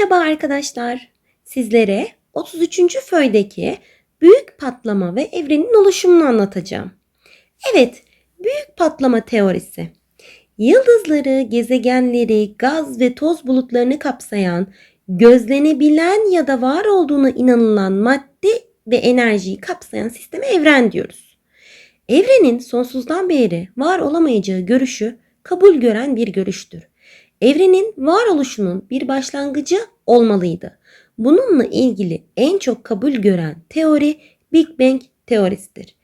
Merhaba arkadaşlar. Sizlere 33. föydeki büyük patlama ve evrenin oluşumunu anlatacağım. Evet, büyük patlama teorisi. Yıldızları, gezegenleri, gaz ve toz bulutlarını kapsayan, gözlenebilen ya da var olduğuna inanılan madde ve enerjiyi kapsayan sisteme evren diyoruz. Evrenin sonsuzdan beri var olamayacağı görüşü kabul gören bir görüştür. Evrenin varoluşunun bir başlangıcı olmalıydı. Bununla ilgili en çok kabul gören teori Big Bang teorisidir.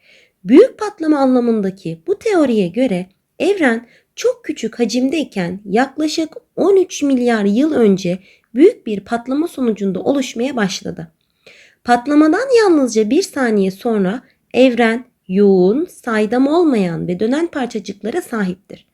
Büyük patlama anlamındaki bu teoriye göre evren çok küçük hacimdeyken yaklaşık 13 milyar yıl önce büyük bir patlama sonucunda oluşmaya başladı. Patlamadan yalnızca bir saniye sonra evren yoğun, saydam olmayan ve dönen parçacıklara sahiptir.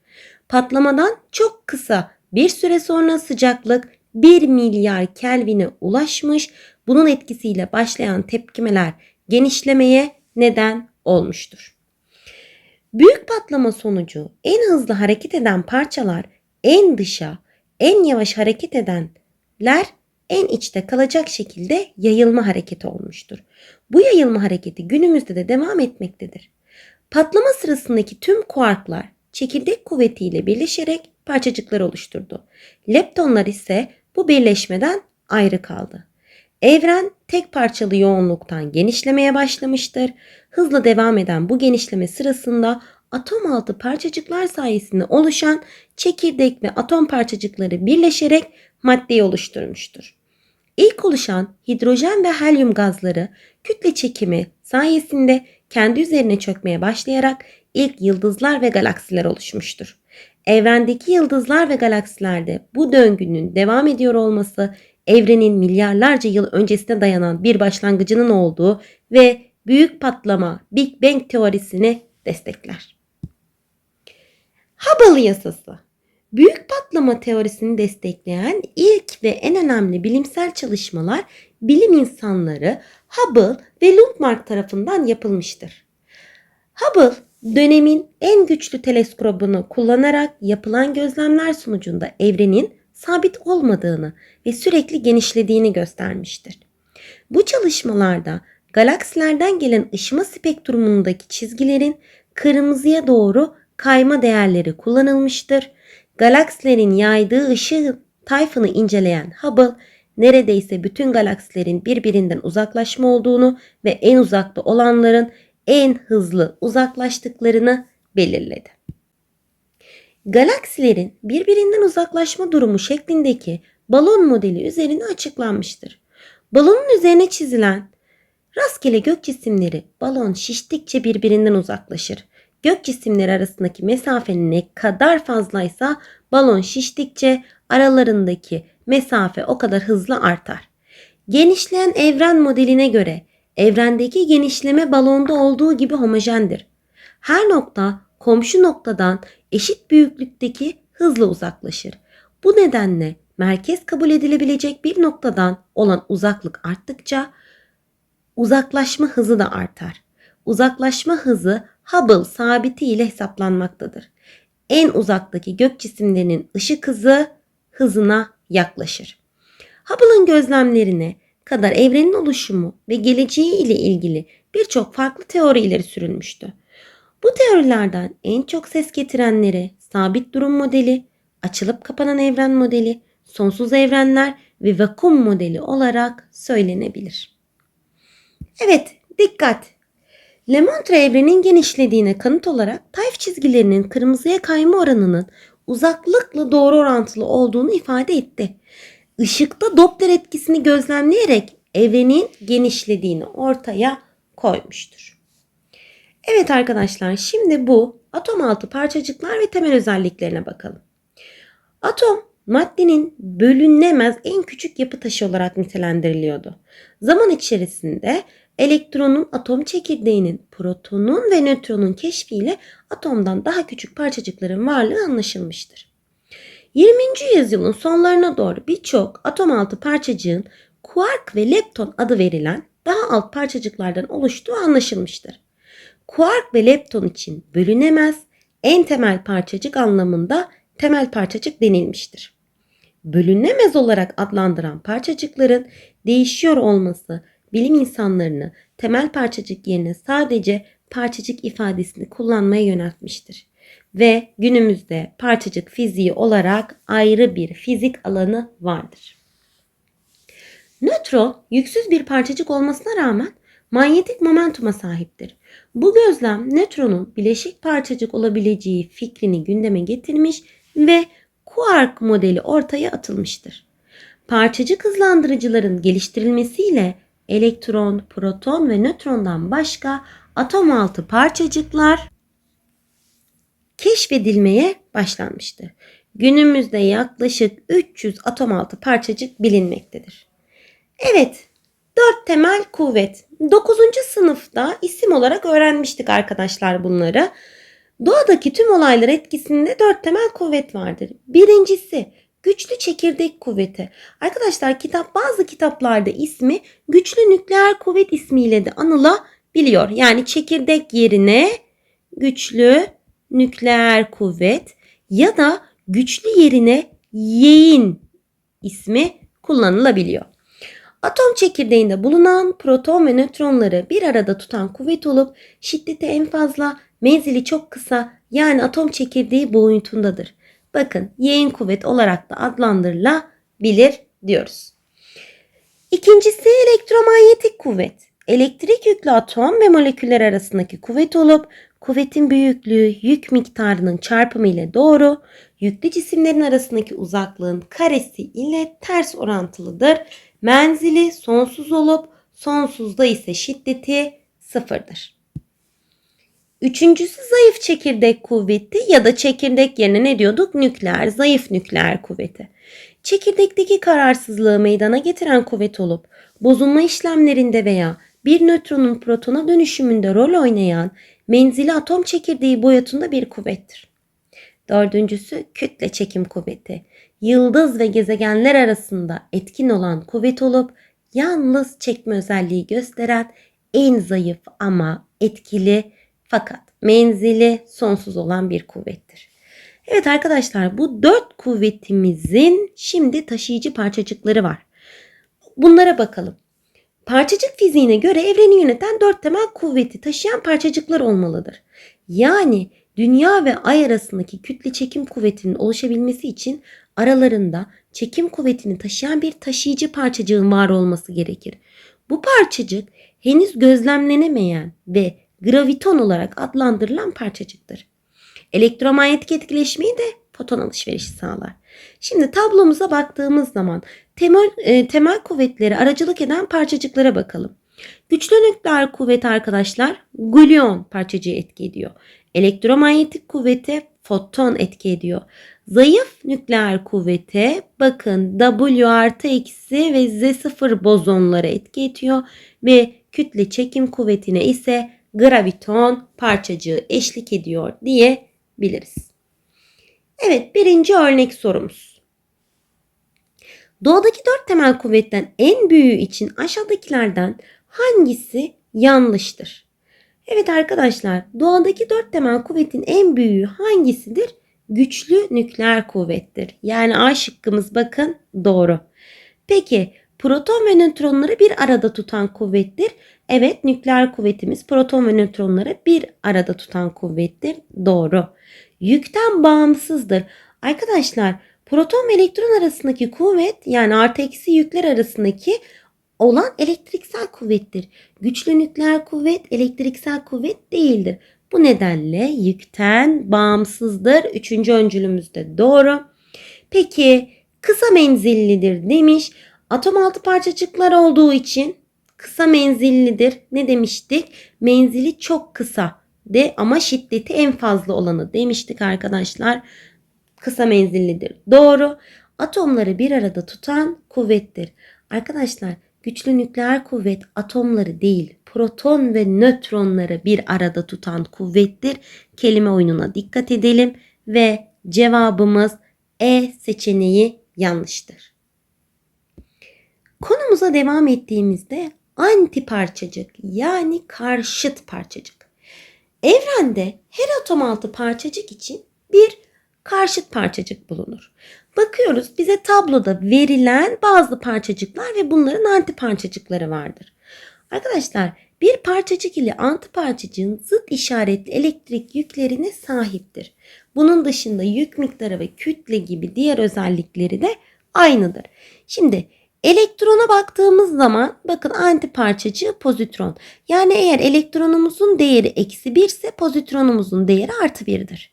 Patlamadan çok kısa bir süre sonra sıcaklık 1 milyar Kelvin'e ulaşmış. Bunun etkisiyle başlayan tepkimeler genişlemeye neden olmuştur. Büyük patlama sonucu en hızlı hareket eden parçalar en dışa, en yavaş hareket edenler en içte kalacak şekilde yayılma hareketi olmuştur. Bu yayılma hareketi günümüzde de devam etmektedir. Patlama sırasındaki tüm kuarklar çekirdek kuvvetiyle birleşerek parçacıklar oluşturdu. Leptonlar ise bu birleşmeden ayrı kaldı. Evren tek parçalı yoğunluktan genişlemeye başlamıştır. Hızla devam eden bu genişleme sırasında atom altı parçacıklar sayesinde oluşan çekirdek ve atom parçacıkları birleşerek maddeyi oluşturmuştur. İlk oluşan hidrojen ve helyum gazları kütle çekimi sayesinde kendi üzerine çökmeye başlayarak ilk yıldızlar ve galaksiler oluşmuştur. Evrendeki yıldızlar ve galaksilerde bu döngünün devam ediyor olması evrenin milyarlarca yıl öncesine dayanan bir başlangıcının olduğu ve büyük patlama Big Bang teorisini destekler. Hubble yasası Büyük patlama teorisini destekleyen ilk ve en önemli bilimsel çalışmalar bilim insanları Hubble ve Lundmark tarafından yapılmıştır. Hubble dönemin en güçlü teleskobunu kullanarak yapılan gözlemler sonucunda evrenin sabit olmadığını ve sürekli genişlediğini göstermiştir. Bu çalışmalarda galaksilerden gelen ışıma spektrumundaki çizgilerin kırmızıya doğru kayma değerleri kullanılmıştır. Galaksilerin yaydığı ışığı tayfını inceleyen Hubble neredeyse bütün galaksilerin birbirinden uzaklaşma olduğunu ve en uzakta olanların en hızlı uzaklaştıklarını belirledi. Galaksilerin birbirinden uzaklaşma durumu şeklindeki balon modeli üzerine açıklanmıştır. Balonun üzerine çizilen rastgele gök cisimleri balon şiştikçe birbirinden uzaklaşır. Gök cisimleri arasındaki mesafenin ne kadar fazlaysa balon şiştikçe aralarındaki mesafe o kadar hızlı artar. Genişleyen evren modeline göre evrendeki genişleme balonda olduğu gibi homojendir. Her nokta komşu noktadan eşit büyüklükteki hızla uzaklaşır. Bu nedenle merkez kabul edilebilecek bir noktadan olan uzaklık arttıkça uzaklaşma hızı da artar. Uzaklaşma hızı Hubble sabiti ile hesaplanmaktadır. En uzaktaki gök cisimlerinin ışık hızı hızına yaklaşır. Hubble'ın gözlemlerine kadar evrenin oluşumu ve geleceği ile ilgili birçok farklı teori ileri sürülmüştü. Bu teorilerden en çok ses getirenleri sabit durum modeli, açılıp kapanan evren modeli, sonsuz evrenler ve vakum modeli olarak söylenebilir. Evet, dikkat! Lemaitre evrenin genişlediğine kanıt olarak tayf çizgilerinin kırmızıya kayma oranının uzaklıkla doğru orantılı olduğunu ifade etti ışıkta Doppler etkisini gözlemleyerek evrenin genişlediğini ortaya koymuştur. Evet arkadaşlar şimdi bu atom altı parçacıklar ve temel özelliklerine bakalım. Atom maddenin bölünemez en küçük yapı taşı olarak nitelendiriliyordu. Zaman içerisinde elektronun atom çekirdeğinin, protonun ve nötronun keşfiyle atomdan daha küçük parçacıkların varlığı anlaşılmıştır. 20. yüzyılın sonlarına doğru birçok atom altı parçacığın kuark ve lepton adı verilen daha alt parçacıklardan oluştuğu anlaşılmıştır. Kuark ve lepton için bölünemez en temel parçacık anlamında temel parçacık denilmiştir. bölünemez olarak adlandıran parçacıkların değişiyor olması bilim insanlarını temel parçacık yerine sadece parçacık ifadesini kullanmaya yöneltmiştir. Ve günümüzde parçacık fiziği olarak ayrı bir fizik alanı vardır. Nötron yüksüz bir parçacık olmasına rağmen manyetik momentuma sahiptir. Bu gözlem nötronun bileşik parçacık olabileceği fikrini gündeme getirmiş ve kuark modeli ortaya atılmıştır. Parçacık hızlandırıcıların geliştirilmesiyle elektron, proton ve nötrondan başka atom altı parçacıklar keşfedilmeye başlanmıştır. Günümüzde yaklaşık 300 atom altı parçacık bilinmektedir. Evet, dört temel kuvvet. 9. sınıfta isim olarak öğrenmiştik arkadaşlar bunları. Doğadaki tüm olaylar etkisinde dört temel kuvvet vardır. Birincisi güçlü çekirdek kuvveti. Arkadaşlar kitap bazı kitaplarda ismi güçlü nükleer kuvvet ismiyle de anılabiliyor. Yani çekirdek yerine güçlü nükleer kuvvet ya da güçlü yerine yeğin ismi kullanılabiliyor. Atom çekirdeğinde bulunan proton ve nötronları bir arada tutan kuvvet olup şiddeti en fazla, menzili çok kısa yani atom çekirdeği boyutundadır. Bakın yeğen kuvvet olarak da adlandırılabilir diyoruz. İkincisi elektromanyetik kuvvet. Elektrik yüklü atom ve moleküller arasındaki kuvvet olup kuvvetin büyüklüğü yük miktarının çarpımı ile doğru, yüklü cisimlerin arasındaki uzaklığın karesi ile ters orantılıdır. Menzili sonsuz olup sonsuzda ise şiddeti sıfırdır. Üçüncüsü zayıf çekirdek kuvveti ya da çekirdek yerine ne diyorduk? Nükleer, zayıf nükleer kuvveti. Çekirdekteki kararsızlığı meydana getiren kuvvet olup bozulma işlemlerinde veya bir nötronun protona dönüşümünde rol oynayan menzili atom çekirdeği boyutunda bir kuvvettir. Dördüncüsü kütle çekim kuvveti. Yıldız ve gezegenler arasında etkin olan kuvvet olup yalnız çekme özelliği gösteren en zayıf ama etkili fakat menzili sonsuz olan bir kuvvettir. Evet arkadaşlar bu dört kuvvetimizin şimdi taşıyıcı parçacıkları var. Bunlara bakalım. Parçacık fiziğine göre evreni yöneten dört temel kuvveti taşıyan parçacıklar olmalıdır. Yani dünya ve ay arasındaki kütle çekim kuvvetinin oluşabilmesi için aralarında çekim kuvvetini taşıyan bir taşıyıcı parçacığın var olması gerekir. Bu parçacık henüz gözlemlenemeyen ve graviton olarak adlandırılan parçacıktır. Elektromanyetik etkileşmeyi de foton alışverişi sağlar. Şimdi tablomuza baktığımız zaman temel, e, temel kuvvetleri aracılık eden parçacıklara bakalım. Güçlü nükleer kuvvet arkadaşlar gluon parçacığı etki ediyor. Elektromanyetik kuvvete foton etki ediyor. Zayıf nükleer kuvvete bakın W artı eksi ve Z0 bozonları etki ediyor ve kütle çekim kuvvetine ise graviton parçacığı eşlik ediyor diyebiliriz. Evet birinci örnek sorumuz. Doğadaki dört temel kuvvetten en büyüğü için aşağıdakilerden hangisi yanlıştır? Evet arkadaşlar doğadaki dört temel kuvvetin en büyüğü hangisidir? Güçlü nükleer kuvvettir. Yani A şıkkımız bakın doğru. Peki proton ve nötronları bir arada tutan kuvvettir. Evet nükleer kuvvetimiz proton ve nötronları bir arada tutan kuvvettir. Doğru. Yükten bağımsızdır. Arkadaşlar proton ve elektron arasındaki kuvvet yani artı eksi yükler arasındaki olan elektriksel kuvvettir. Güçlü nükleer kuvvet elektriksel kuvvet değildir. Bu nedenle yükten bağımsızdır. Üçüncü öncülümüz de doğru. Peki kısa menzillidir demiş. Atom altı parçacıklar olduğu için kısa menzillidir. Ne demiştik? Menzili çok kısa de ama şiddeti en fazla olanı demiştik arkadaşlar. Kısa menzillidir. Doğru. Atomları bir arada tutan kuvvettir. Arkadaşlar güçlü nükleer kuvvet atomları değil proton ve nötronları bir arada tutan kuvvettir. Kelime oyununa dikkat edelim ve cevabımız E seçeneği yanlıştır. Konumuza devam ettiğimizde anti parçacık yani karşıt parçacık. Evrende her atom altı parçacık için bir karşıt parçacık bulunur. Bakıyoruz bize tabloda verilen bazı parçacıklar ve bunların anti parçacıkları vardır. Arkadaşlar bir parçacık ile anti parçacığın zıt işaretli elektrik yüklerine sahiptir. Bunun dışında yük miktarı ve kütle gibi diğer özellikleri de aynıdır. Şimdi elektrona baktığımız zaman bakın anti parçacığı pozitron. Yani eğer elektronumuzun değeri eksi 1 ise pozitronumuzun değeri artı 1'dir.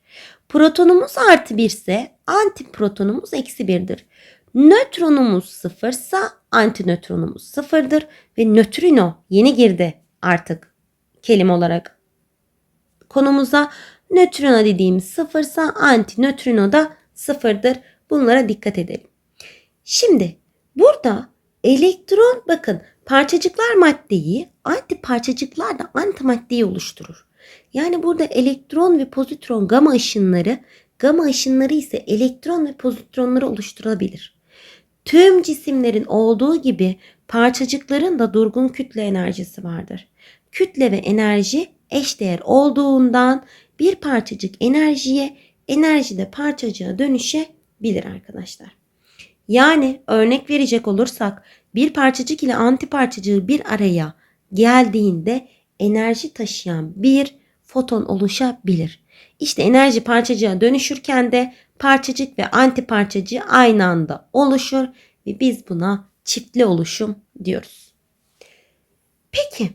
Protonumuz artı 1 ise antiprotonumuz eksi 1'dir. Nötronumuz sıfırsa antinötronumuz sıfırdır ve nötrino yeni girdi artık kelime olarak konumuza. Nötrino dediğimiz sıfırsa antinötrino da sıfırdır. Bunlara dikkat edelim. Şimdi burada elektron bakın parçacıklar maddeyi anti parçacıklar da antimaddeyi oluşturur. Yani burada elektron ve pozitron gama ışınları, gama ışınları ise elektron ve pozitronları oluşturabilir. Tüm cisimlerin olduğu gibi parçacıkların da durgun kütle enerjisi vardır. Kütle ve enerji eşdeğer olduğundan bir parçacık enerjiye, enerji de parçacığa dönüşebilir arkadaşlar. Yani örnek verecek olursak bir parçacık ile anti parçacığı bir araya geldiğinde enerji taşıyan bir foton oluşabilir. İşte enerji parçacığa dönüşürken de parçacık ve anti parçacığı aynı anda oluşur ve biz buna çiftli oluşum diyoruz. Peki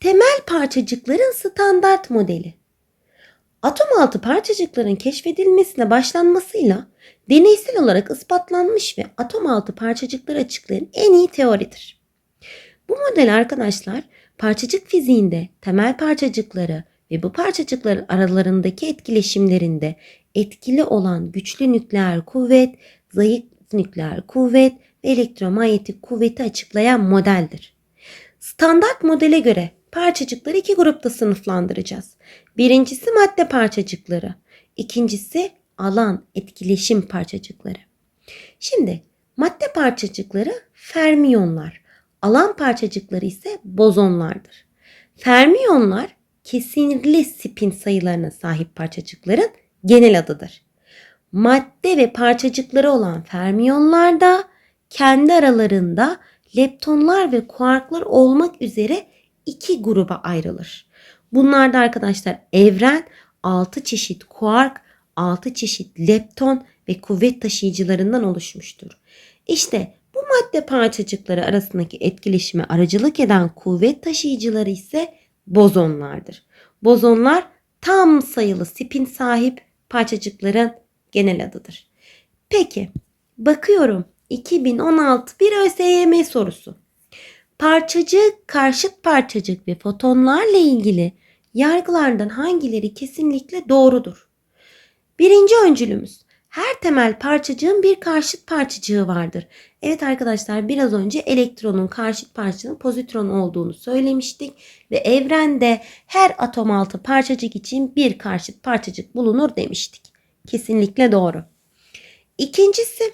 temel parçacıkların standart modeli. Atom altı parçacıkların keşfedilmesine başlanmasıyla deneysel olarak ispatlanmış ve atom altı parçacıkları açıklayan en iyi teoridir. Bu model arkadaşlar parçacık fiziğinde temel parçacıkları ve bu parçacıkların aralarındaki etkileşimlerinde etkili olan güçlü nükleer kuvvet, zayıf nükleer kuvvet ve elektromanyetik kuvveti açıklayan modeldir. Standart modele göre parçacıkları iki grupta sınıflandıracağız. Birincisi madde parçacıkları, ikincisi alan etkileşim parçacıkları. Şimdi madde parçacıkları fermiyonlar, alan parçacıkları ise bozonlardır. Fermiyonlar kesinli spin sayılarına sahip parçacıkların genel adıdır. Madde ve parçacıkları olan fermiyonlar da kendi aralarında leptonlar ve kuarklar olmak üzere iki gruba ayrılır. Bunlarda arkadaşlar evren 6 çeşit kuark, 6 çeşit lepton ve kuvvet taşıyıcılarından oluşmuştur. İşte madde parçacıkları arasındaki etkileşime aracılık eden kuvvet taşıyıcıları ise bozonlardır. Bozonlar tam sayılı spin sahip parçacıkların genel adıdır. Peki bakıyorum 2016 bir ÖSYM sorusu. Parçacık, karşıt parçacık ve fotonlarla ilgili yargılardan hangileri kesinlikle doğrudur? Birinci öncülümüz. Her temel parçacığın bir karşıt parçacığı vardır. Evet arkadaşlar biraz önce elektronun karşıt parçacığının pozitron olduğunu söylemiştik. Ve evrende her atom altı parçacık için bir karşıt parçacık bulunur demiştik. Kesinlikle doğru. İkincisi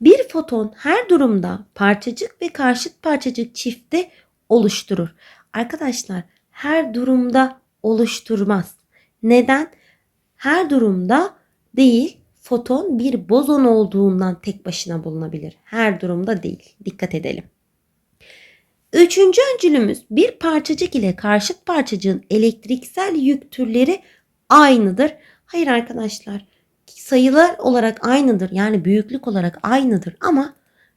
bir foton her durumda parçacık ve karşıt parçacık çifti oluşturur. Arkadaşlar her durumda oluşturmaz. Neden? Her durumda değil foton bir bozon olduğundan tek başına bulunabilir. Her durumda değil. Dikkat edelim. Üçüncü öncülümüz bir parçacık ile karşıt parçacığın elektriksel yük türleri aynıdır. Hayır arkadaşlar sayılar olarak aynıdır. Yani büyüklük olarak aynıdır ama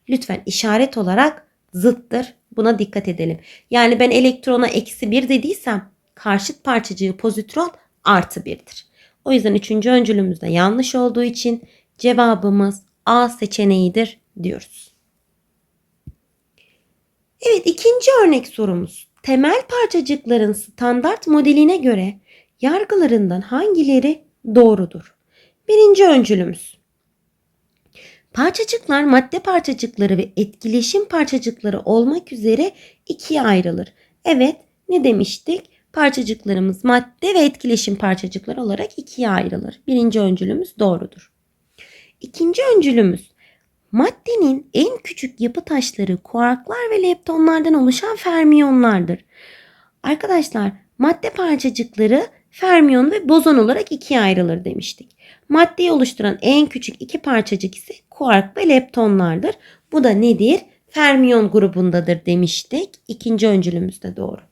lütfen işaret olarak zıttır. Buna dikkat edelim. Yani ben elektrona eksi bir dediysem karşıt parçacığı pozitron artı birdir. O yüzden üçüncü öncülümüzde yanlış olduğu için cevabımız A seçeneğidir diyoruz. Evet ikinci örnek sorumuz. Temel parçacıkların standart modeline göre yargılarından hangileri doğrudur? Birinci öncülümüz. Parçacıklar madde parçacıkları ve etkileşim parçacıkları olmak üzere ikiye ayrılır. Evet ne demiştik? Parçacıklarımız madde ve etkileşim parçacıkları olarak ikiye ayrılır. Birinci öncülümüz doğrudur. İkinci öncülümüz maddenin en küçük yapı taşları kuarklar ve leptonlardan oluşan fermiyonlardır. Arkadaşlar madde parçacıkları fermiyon ve bozon olarak ikiye ayrılır demiştik. Maddeyi oluşturan en küçük iki parçacık ise kuark ve leptonlardır. Bu da nedir? Fermiyon grubundadır demiştik. İkinci öncülümüz de doğru.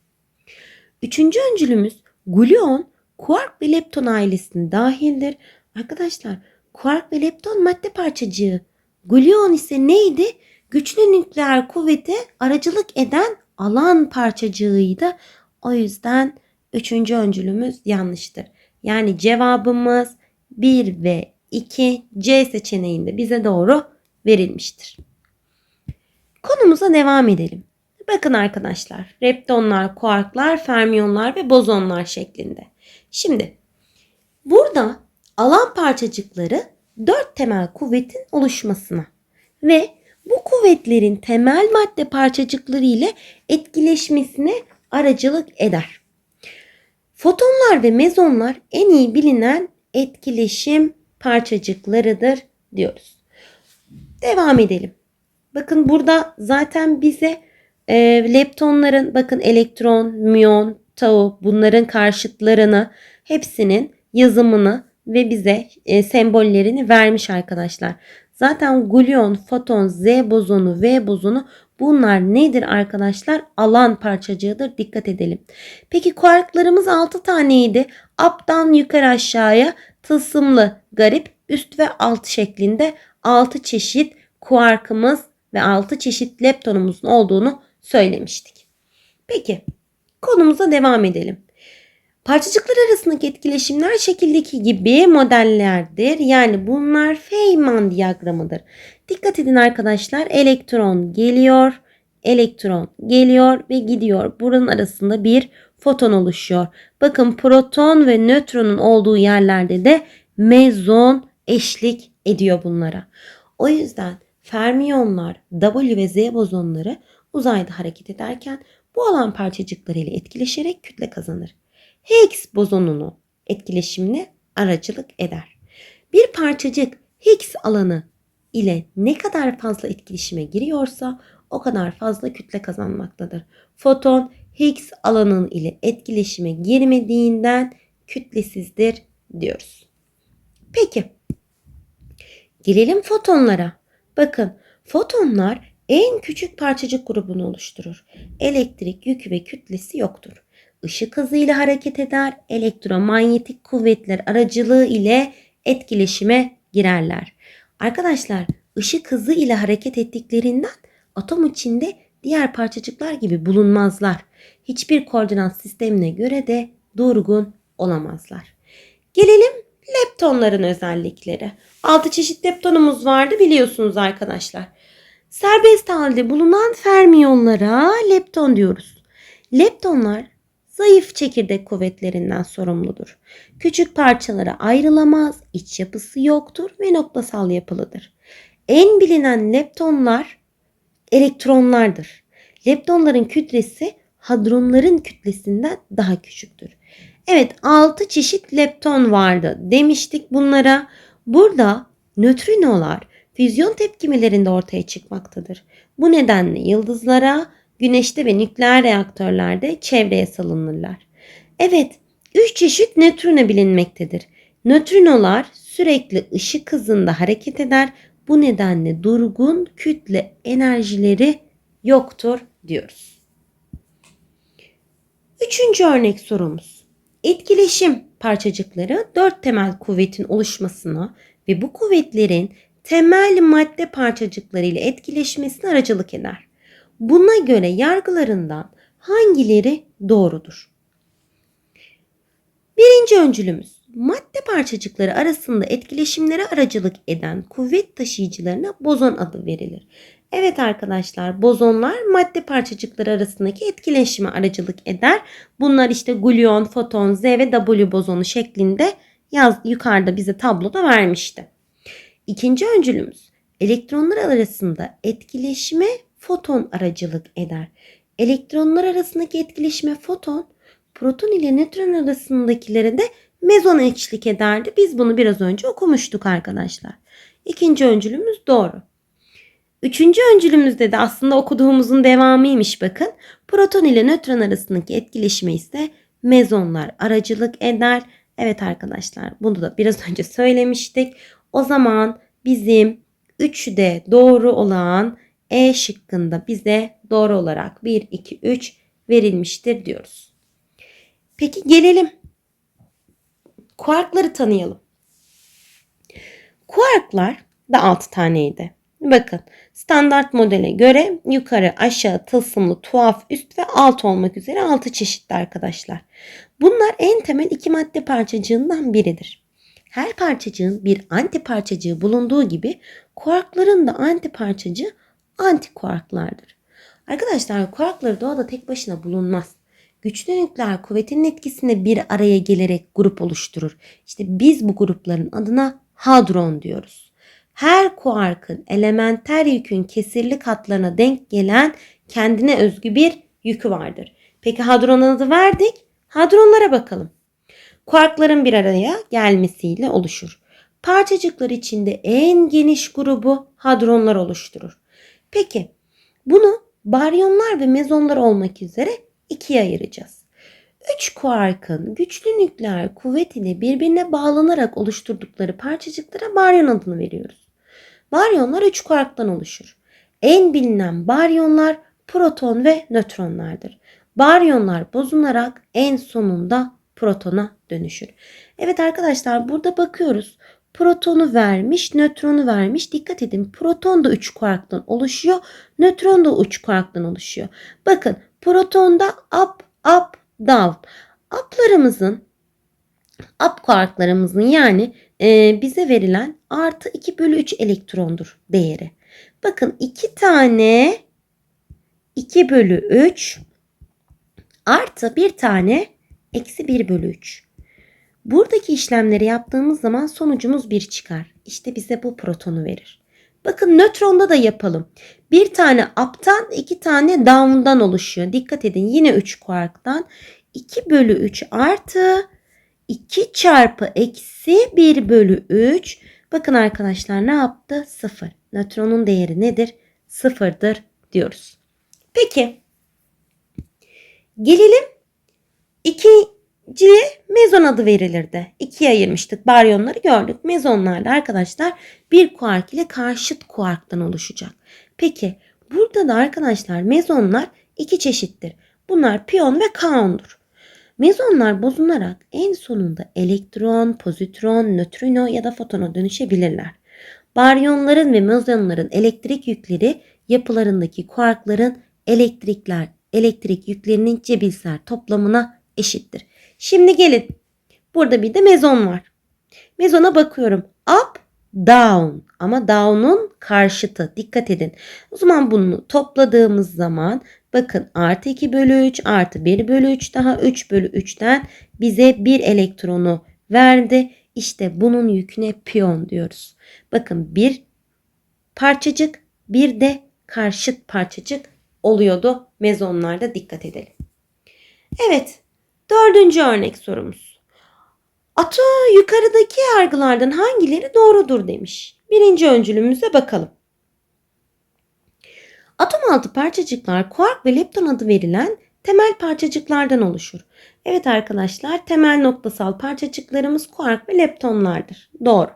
Üçüncü öncülümüz gluon, kuark ve lepton ailesine dahildir. Arkadaşlar kuark ve lepton madde parçacığı. Gluon ise neydi? Güçlü nükleer kuvvete aracılık eden alan parçacığıydı. O yüzden üçüncü öncülümüz yanlıştır. Yani cevabımız 1 ve 2 C seçeneğinde bize doğru verilmiştir. Konumuza devam edelim. Bakın arkadaşlar, leptonlar, kuarklar, fermiyonlar ve bozonlar şeklinde. Şimdi burada alan parçacıkları dört temel kuvvetin oluşmasına ve bu kuvvetlerin temel madde parçacıkları ile etkileşmesine aracılık eder. Fotonlar ve mezonlar en iyi bilinen etkileşim parçacıklarıdır diyoruz. Devam edelim. Bakın burada zaten bize e, leptonların bakın elektron, müyon, tau bunların karşıtlarını hepsinin yazımını ve bize e, sembollerini vermiş arkadaşlar. Zaten gluon, foton, Z bozonu, V bozonu bunlar nedir arkadaşlar? Alan parçacığıdır. Dikkat edelim. Peki kuarklarımız 6 taneydi. Up'tan yukarı aşağıya tılsımlı, garip, üst ve alt şeklinde 6 çeşit kuarkımız ve 6 çeşit leptonumuzun olduğunu söylemiştik. Peki konumuza devam edelim. Parçacıklar arasındaki etkileşimler şekildeki gibi modellerdir. Yani bunlar Feynman diyagramıdır. Dikkat edin arkadaşlar. Elektron geliyor, elektron geliyor ve gidiyor. Buranın arasında bir foton oluşuyor. Bakın proton ve nötronun olduğu yerlerde de mezon eşlik ediyor bunlara. O yüzden fermiyonlar, W ve Z bozonları uzayda hareket ederken bu alan parçacıkları ile etkileşerek kütle kazanır. Higgs bozonunu etkileşimine aracılık eder. Bir parçacık Higgs alanı ile ne kadar fazla etkileşime giriyorsa o kadar fazla kütle kazanmaktadır. Foton Higgs alanın ile etkileşime girmediğinden kütlesizdir diyoruz. Peki gelelim fotonlara. Bakın fotonlar en küçük parçacık grubunu oluşturur. Elektrik yükü ve kütlesi yoktur. Işık hızıyla hareket eder, elektromanyetik kuvvetler aracılığı ile etkileşime girerler. Arkadaşlar ışık hızı ile hareket ettiklerinden atom içinde diğer parçacıklar gibi bulunmazlar. Hiçbir koordinat sistemine göre de durgun olamazlar. Gelelim leptonların özellikleri. 6 çeşit leptonumuz vardı biliyorsunuz arkadaşlar. Serbest halde bulunan fermiyonlara lepton diyoruz. Leptonlar zayıf çekirdek kuvvetlerinden sorumludur. Küçük parçalara ayrılamaz, iç yapısı yoktur ve noktasal yapılıdır. En bilinen leptonlar elektronlardır. Leptonların kütlesi hadronların kütlesinden daha küçüktür. Evet 6 çeşit lepton vardı demiştik bunlara. Burada nötrinolar füzyon tepkimelerinde ortaya çıkmaktadır. Bu nedenle yıldızlara, güneşte ve nükleer reaktörlerde çevreye salınırlar. Evet, 3 çeşit nötrino bilinmektedir. Nötrinolar sürekli ışık hızında hareket eder. Bu nedenle durgun kütle enerjileri yoktur diyoruz. Üçüncü örnek sorumuz. Etkileşim parçacıkları dört temel kuvvetin oluşmasına ve bu kuvvetlerin temel madde parçacıkları ile etkileşmesine aracılık eder. Buna göre yargılarından hangileri doğrudur? Birinci öncülümüz madde parçacıkları arasında etkileşimlere aracılık eden kuvvet taşıyıcılarına bozon adı verilir. Evet arkadaşlar bozonlar madde parçacıkları arasındaki etkileşime aracılık eder. Bunlar işte gluon, foton, Z ve W bozonu şeklinde yaz yukarıda bize tabloda vermişti. İkinci öncülümüz elektronlar arasında etkileşime foton aracılık eder. Elektronlar arasındaki etkileşime foton, proton ile nötron arasındakilere de mezon eşlik ederdi. Biz bunu biraz önce okumuştuk arkadaşlar. İkinci öncülümüz doğru. Üçüncü öncülümüzde de aslında okuduğumuzun devamıymış bakın. Proton ile nötron arasındaki etkileşime ise mezonlar aracılık eder. Evet arkadaşlar bunu da biraz önce söylemiştik. O zaman bizim 3'de doğru olan E şıkkında bize doğru olarak 1, 2, 3 verilmiştir diyoruz. Peki gelelim. Kuarkları tanıyalım. Kuarklar da 6 taneydi. Bakın standart modele göre yukarı aşağı tılsımlı tuhaf üst ve alt olmak üzere 6 çeşitli arkadaşlar. Bunlar en temel iki madde parçacığından biridir. Her parçacığın bir anti parçacığı bulunduğu gibi kuarkların da anti parçacığı antikuarklardır. Arkadaşlar kuarkları doğada tek başına bulunmaz. Güçlü nükleer kuvvetinin etkisinde bir araya gelerek grup oluşturur. İşte biz bu grupların adına hadron diyoruz. Her kuarkın elementer yükün kesirli katlarına denk gelen kendine özgü bir yükü vardır. Peki hadron adı verdik. Hadronlara bakalım. Kuarkların bir araya gelmesiyle oluşur. Parçacıklar içinde en geniş grubu hadronlar oluşturur. Peki bunu baryonlar ve mezonlar olmak üzere ikiye ayıracağız. Üç kuarkın güçlü nükleer kuvvet ile birbirine bağlanarak oluşturdukları parçacıklara baryon adını veriyoruz. Baryonlar üç kuarktan oluşur. En bilinen baryonlar proton ve nötronlardır. Baryonlar bozularak en sonunda protona dönüşür. Evet arkadaşlar burada bakıyoruz. Protonu vermiş, nötronu vermiş. Dikkat edin proton da 3 kuarktan oluşuyor. Nötron da 3 kuarktan oluşuyor. Bakın protonda up, up, down. Up'larımızın, up kuarklarımızın yani e, bize verilen artı 2 bölü 3 elektrondur değeri. Bakın 2 tane 2 bölü 3 artı bir tane eksi 1 bölü 3. Buradaki işlemleri yaptığımız zaman sonucumuz 1 çıkar. İşte bize bu protonu verir. Bakın nötronda da yapalım. Bir tane up'tan iki tane down'dan oluşuyor. Dikkat edin yine 3 kuarktan. 2 bölü 3 artı 2 çarpı eksi 1 bölü 3. Bakın arkadaşlar ne yaptı? 0. Nötronun değeri nedir? 0'dır diyoruz. Peki. Gelelim ikinciye mezon adı verilirdi. İkiye ayırmıştık. Baryonları gördük. Mezonlarda arkadaşlar bir kuark ile karşıt kuarktan oluşacak. Peki burada da arkadaşlar mezonlar iki çeşittir. Bunlar piyon ve kaondur. Mezonlar bozularak en sonunda elektron, pozitron, nötrino ya da fotona dönüşebilirler. Baryonların ve mezonların elektrik yükleri yapılarındaki kuarkların elektrikler, elektrik yüklerinin cebilsel toplamına eşittir. Şimdi gelin. Burada bir de mezon var. Mezona bakıyorum. Up, down ama down'un karşıtı. Dikkat edin. O zaman bunu topladığımız zaman bakın artı 2 bölü 3 artı 1 bölü 3 daha 3 bölü 3'ten bize bir elektronu verdi. İşte bunun yüküne piyon diyoruz. Bakın bir parçacık bir de karşıt parçacık oluyordu mezonlarda dikkat edelim. Evet dördüncü örnek sorumuz. Ato yukarıdaki yargılardan hangileri doğrudur demiş. Birinci öncülümüze bakalım. Atom altı parçacıklar kuark ve lepton adı verilen temel parçacıklardan oluşur. Evet arkadaşlar temel noktasal parçacıklarımız kuark ve leptonlardır. Doğru.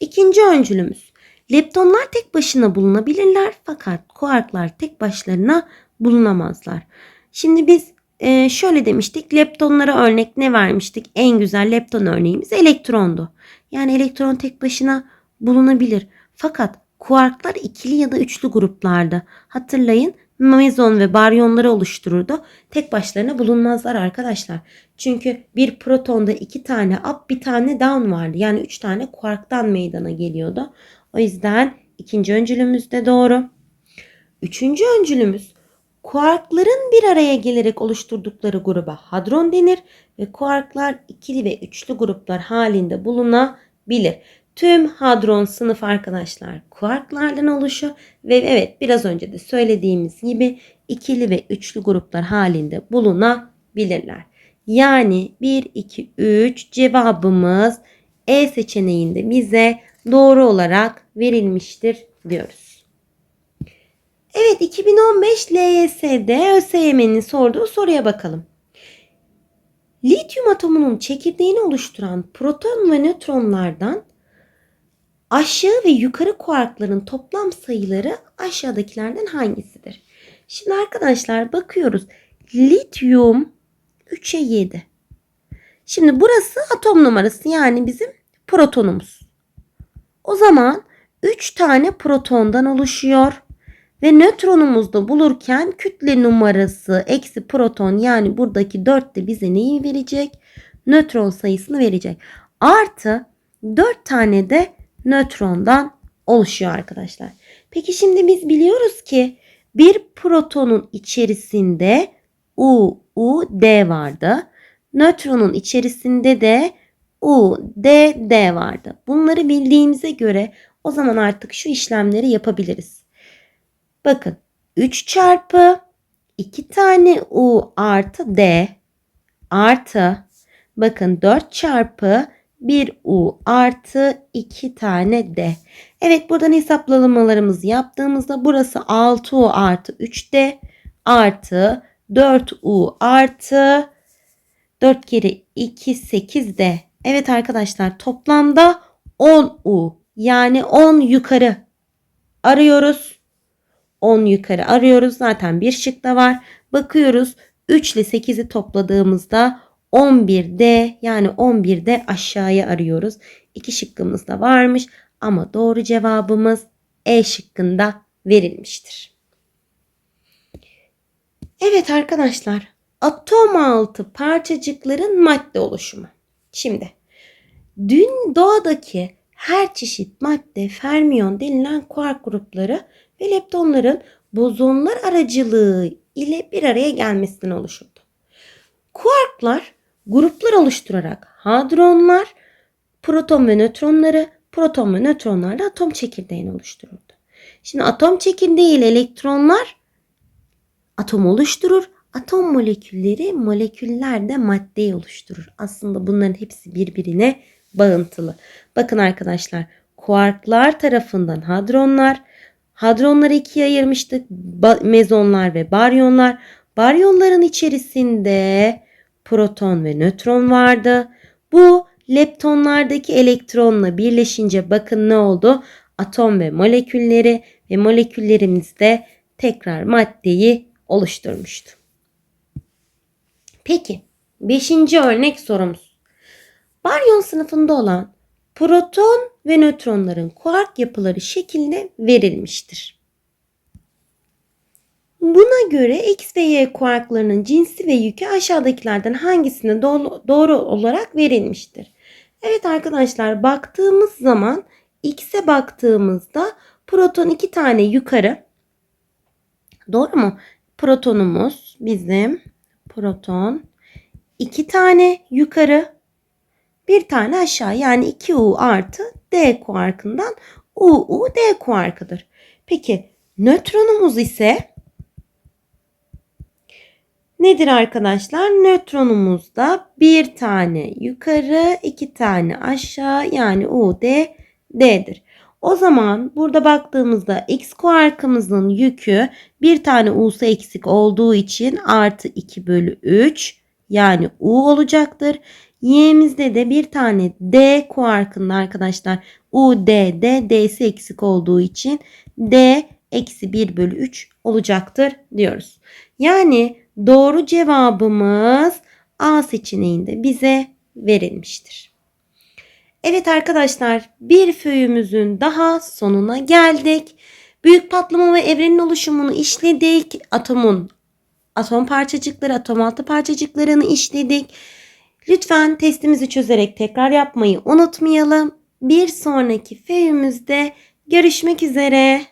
İkinci öncülümüz. Leptonlar tek başına bulunabilirler fakat kuarklar tek başlarına bulunamazlar. Şimdi biz e, şöyle demiştik leptonlara örnek ne vermiştik? En güzel lepton örneğimiz elektrondu. Yani elektron tek başına bulunabilir. Fakat kuarklar ikili ya da üçlü gruplarda. Hatırlayın mezon ve baryonları oluştururdu. Tek başlarına bulunmazlar arkadaşlar. Çünkü bir protonda iki tane up bir tane down vardı. Yani üç tane kuarktan meydana geliyordu. O yüzden ikinci öncülümüz de doğru. Üçüncü öncülümüz kuarkların bir araya gelerek oluşturdukları gruba hadron denir ve kuarklar ikili ve üçlü gruplar halinde bulunabilir. Tüm hadron sınıf arkadaşlar kuarklardan oluşuyor ve evet biraz önce de söylediğimiz gibi ikili ve üçlü gruplar halinde bulunabilirler. Yani 1, 2, 3 cevabımız E seçeneğinde bize doğru olarak verilmiştir diyoruz. Evet 2015 LYS'de ÖSYM'nin sorduğu soruya bakalım. Lityum atomunun çekirdeğini oluşturan proton ve nötronlardan aşağı ve yukarı kuarkların toplam sayıları aşağıdakilerden hangisidir? Şimdi arkadaşlar bakıyoruz. Lityum 3'e 7. Şimdi burası atom numarası yani bizim protonumuz. O zaman 3 tane protondan oluşuyor. Ve nötronumuzu da bulurken kütle numarası eksi proton yani buradaki 4 de bize neyi verecek? Nötron sayısını verecek. Artı 4 tane de nötrondan oluşuyor arkadaşlar. Peki şimdi biz biliyoruz ki bir protonun içerisinde U, U, D vardı. Nötronun içerisinde de U, D, D vardı. Bunları bildiğimize göre o zaman artık şu işlemleri yapabiliriz. Bakın 3 çarpı 2 tane U artı D artı bakın 4 çarpı 1 U artı 2 tane D. Evet buradan hesaplamalarımızı yaptığımızda burası 6U artı 3D artı 4U artı 4 kere 2 8D. Evet arkadaşlar toplamda 10U yani 10 yukarı arıyoruz. 10 yukarı arıyoruz. Zaten bir şık da var. Bakıyoruz 3 ile 8'i topladığımızda 11D yani 11'de aşağıya arıyoruz. İki şıkkımız da varmış ama doğru cevabımız E şıkkında verilmiştir. Evet arkadaşlar atom altı parçacıkların madde oluşumu. Şimdi dün doğadaki her çeşit madde fermiyon denilen kuark grupları ve leptonların bozonlar aracılığı ile bir araya gelmesinden oluşurdu. Kuarklar gruplar oluşturarak hadronlar, proton ve nötronları, proton ve nötronlar da atom çekirdeğini oluştururdu. Şimdi atom çekirdeği ile elektronlar atom oluşturur. Atom molekülleri moleküller de maddeyi oluşturur. Aslında bunların hepsi birbirine bağıntılı. Bakın arkadaşlar kuarklar tarafından hadronlar, hadronları ikiye ayırmıştık. Mezonlar ve baryonlar. Baryonların içerisinde proton ve nötron vardı. Bu leptonlardaki elektronla birleşince bakın ne oldu? Atom ve molekülleri ve moleküllerimizde tekrar maddeyi oluşturmuştu. Peki 5. örnek sorumuz. Baryon sınıfında olan proton ve nötronların kuark yapıları şeklinde verilmiştir. Buna göre X ve Y kuarklarının cinsi ve yükü aşağıdakilerden hangisine doğru, olarak verilmiştir? Evet arkadaşlar baktığımız zaman X'e baktığımızda proton iki tane yukarı. Doğru mu? Protonumuz bizim proton iki tane yukarı bir tane aşağı yani 2U artı D kuarkından UU D kuarkıdır. Peki nötronumuz ise nedir arkadaşlar? Nötronumuzda bir tane yukarı iki tane aşağı yani UD D'dir. O zaman burada baktığımızda X kuarkımızın yükü bir tane U'su eksik olduğu için artı 2 bölü 3 yani U olacaktır. Y'mizde de bir tane D kuarkının arkadaşlar U, D, D, D'si eksik olduğu için D eksi 1 bölü 3 olacaktır diyoruz. Yani doğru cevabımız A seçeneğinde bize verilmiştir. Evet arkadaşlar bir föyümüzün daha sonuna geldik. Büyük patlama ve evrenin oluşumunu işledik. Atomun atom parçacıkları, atom altı parçacıklarını işledik. Lütfen testimizi çözerek tekrar yapmayı unutmayalım. Bir sonraki feyimizde görüşmek üzere.